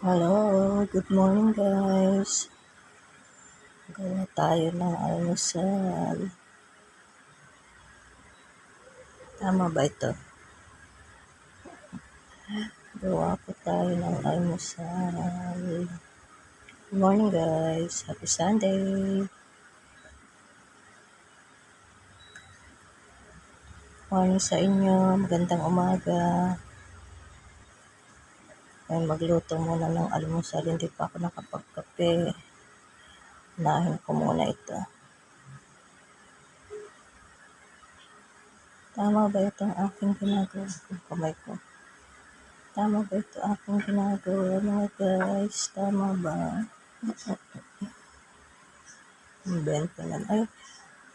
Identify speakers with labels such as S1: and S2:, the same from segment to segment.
S1: Hello, good morning guys. Gawa tayo ng almusal. Tama ba ito? Gawa po tayo ng almusal. Good morning guys. Happy Sunday. Morning sa inyo. Magandang umaga. Ay, magluto muna ng almusal. Hindi pa ako nakapagkape. Unahin ko muna ito. Tama ba itong aking ginagawa? Kamay ko. Tama ba ito aking ginagawa mga guys? Tama ba? Invento na. Ay,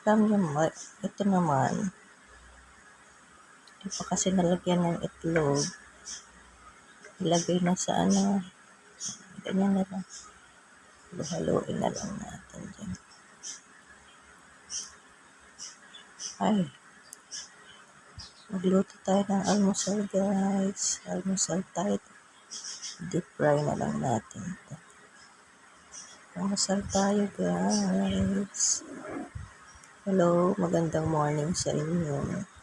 S1: alam niyo mo, ito naman. Hindi pa kasi nalagyan ng itlog. Ilagay na sa ano. Ganyan na lang. Haluin na lang natin dyan. Ay. Magluto tayo ng almusal guys. Almusal tayo. Deep fry na lang natin ito. Almusal tayo guys. Hello, magandang morning sa inyo.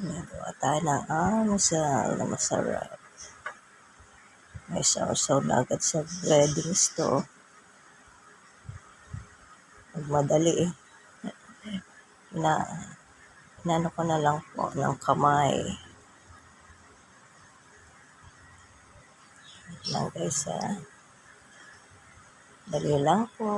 S1: Nagawa tayo ng almusal na masarap. May sausaw na agad sa breadings to. Magmadali eh. Na, inano ko na lang po ng kamay. Lang guys ha. Dali lang po.